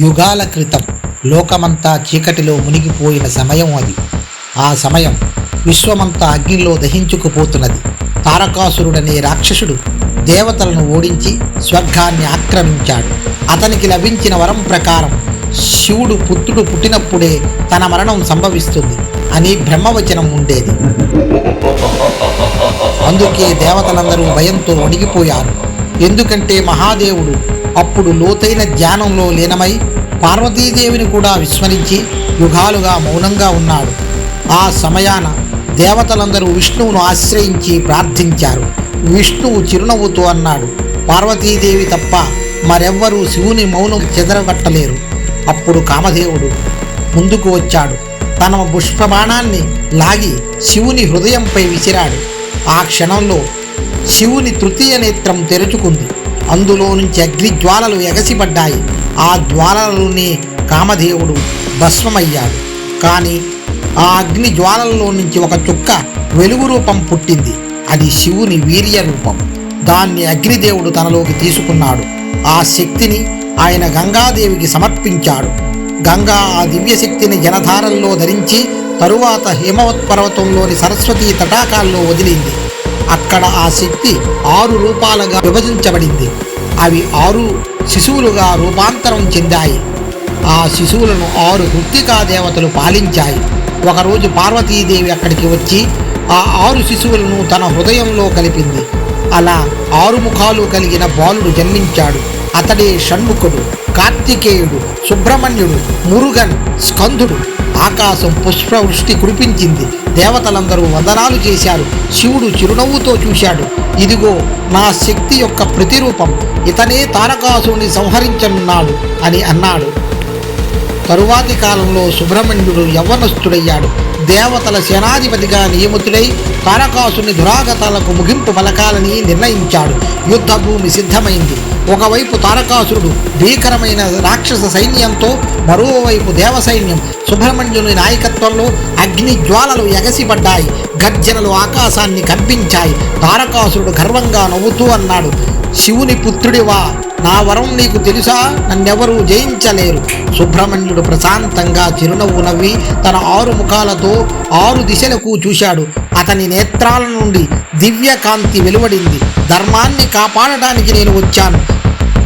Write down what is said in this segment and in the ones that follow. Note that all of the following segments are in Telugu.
యుగాల క్రితం లోకమంతా చీకటిలో మునిగిపోయిన సమయం అది. ఆ సమయం విశ్వమంతా అగ్నిలో దహించుకుపోతున్నది. తారకాసురుడనే రాక్షసుడు దేవతలను ఓడించి స్వర్గాన్ని ఆక్రమించాడు. అతనికి లభించిన వరం ప్రకారం శివుడు పుత్రుడు పుట్టినప్పుడే తన మరణం సంభవిస్తుంది అని బ్రహ్మవచనం ఉండేది. అందుకే దేవతలందరూ భయంతో వణిగిపోయారు ఎందుకంటే మహాదేవుడు అప్పుడు లోతైన ధ్యానంలో లీనమై పార్వతీదేవిని కూడా విస్మరించి యుగాలుగా మౌనంగా ఉన్నాడు. ఆ సమయాన దేవతలందరూ విష్ణువును ఆశ్రయించి ప్రార్థించారు. విష్ణువు చిరునవ్వుతూ అన్నాడు పార్వతీదేవి తప్ప మరెవ్వరూ శివుని మౌనం చెదరగట్టలేరు. అప్పుడు కామదేవుడు ముందుకు వచ్చాడు. తన పుష్పబాణాన్ని లాగి శివుని హృదయంపై విసిరాడు. ఆ క్షణంలో శివుని తృతీయ నేత్రం తెరుచుకుంది. అందులో నుంచి అగ్ని జ్వాలలు ఎగసిపడ్డాయి. ఆ జ్వాలలోనే కామదేవుడు భస్మమయ్యాడు. కానీ ఆ అగ్ని జ్వాలల్లో నుంచి ఒక చుక్క వెలుగు రూపం పుట్టింది. అది శివుని వీర్య రూపం. దాన్ని అగ్నిదేవుడు తనలోకి తీసుకున్నాడు. ఆ శక్తిని ఆయన గంగాదేవికి సమర్పించాడు. గంగా ఆ దివ్యశక్తిని జనధారల్లో ధరించి తరువాత హిమవత్ పర్వతంలోని సరస్వతీ తటాకాల్లో వదిలింది. అక్కడ ఆ శక్తి ఆరు రూపాలుగా విభజించబడింది. అవి ఆరు శిశువులుగా రూపాంతరం చెందాయి. ఆ శిశువులను ఆరు కృత్తికా దేవతలు పాలించాయి. ఒకరోజు పార్వతీదేవి అక్కడికి వచ్చి ఆ ఆరు శిశువులను తన హృదయంలో కలిపింది. అలా ఆరు ముఖాలు కలిగిన బాలుడు జన్మించాడు. అతడే షణ్ముఖుడు కార్తికేయుడు సుబ్రహ్మణ్యుడు మురుగన్ స్కందుడు. ఆకాశం పుష్పవృష్టి కురిపించింది. దేవతలందరూ వందనాలు చేశారు. శివుడు చిరునవ్వుతో చూశాడు. ఇదిగో నా శక్తి యొక్క ప్రతిరూపం. ఇతనే తారకాసుని సంహరించనున్నాడు అని అన్నాడు. తరువాతి కాలంలో సుబ్రహ్మణ్యుడు యవ్వనస్తుడయ్యాడు. దేవతల సేనాధిపతిగా నియమితుడై తారకాసుని దురాగతాలకు ముగింపు పలకాలని నిర్ణయించాడు. యుద్ధభూమి సిద్ధమైంది. ఒకవైపు తారకాసురుడు భీకరమైన రాక్షస సైన్యంతో మరోవైపు దేవసైన్యం. సుబ్రహ్మణ్యుని నాయకత్వంలో అగ్ని జ్వాలలు ఎగసిపడ్డాయి. గర్జనలు ఆకాశాన్ని కంపించాయి. తారకాసురుడు గర్వంగా నవ్వుతూ అన్నాడు శివుని పుత్రుడివా నా వరం నీకు తెలుసా? నన్నెవరూ జయించలేరు. సుబ్రహ్మణ్యుడు ప్రశాంతంగా చిరునవ్వు నవ్వి తన ఆరు ముఖాలతో ఆరు దిశలకు చూశాడు. అతని నేత్రాల నుండి దివ్యకాంతి వెలువడింది. ధర్మాన్ని కాపాడటానికి నేను వచ్చాను.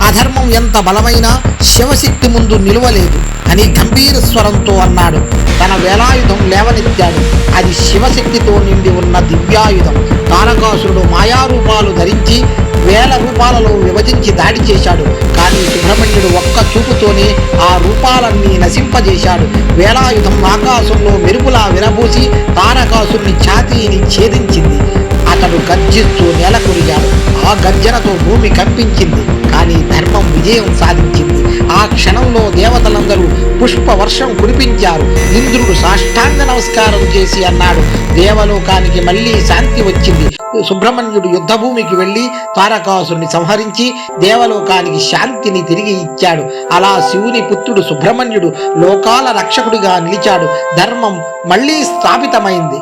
అధర్మం ఎంత బలమైనా శివశక్తి ముందు నిలవలేదు. అని గంభీర స్వరంతో అన్నాడు. తన వేలాయుధం లేవనెత్తాడు. అది శివశక్తితో నిండి ఉన్న దివ్యాయుధం. తారకాసురుడు మాయారూపాలు ధరించి వేల రూపాలలో విభజించి దాడి చేశాడు. కానీ సుబ్రహ్మణ్యుడు ఒక్క చూపుతోనే ఆ రూపాలన్నీ నశింపజేశాడు. వేలాయుధం ఆకాశంలో మెరుపులా విరబూసి తారకాసుని ఛాతీని ఛేదించింది. అతడు గర్జిస్తూ నేలకు ఆ గర్జనతో భూమి కంపించింది కానీ ధర్మం విజయం సాధించింది. ఆ క్షణంలో దేవతలందరూ పుష్ప వర్షం కురిపించారు. ఇంద్రుడు సాష్టాంగ నమస్కారం చేసి అన్నాడు దేవలోకానికి మళ్ళీ శాంతి వచ్చింది. సుబ్రహ్మణ్యుడు యుద్ధభూమికి వెళ్ళి తారకాసుని సంహరించి దేవలోకానికి శాంతిని తిరిగి ఇచ్చాడు. అలా శివుని పుత్రుడు సుబ్రహ్మణ్యుడు లోకాల రక్షకుడిగా నిలిచాడు. ధర్మం మళ్ళీ స్థాపితమైంది.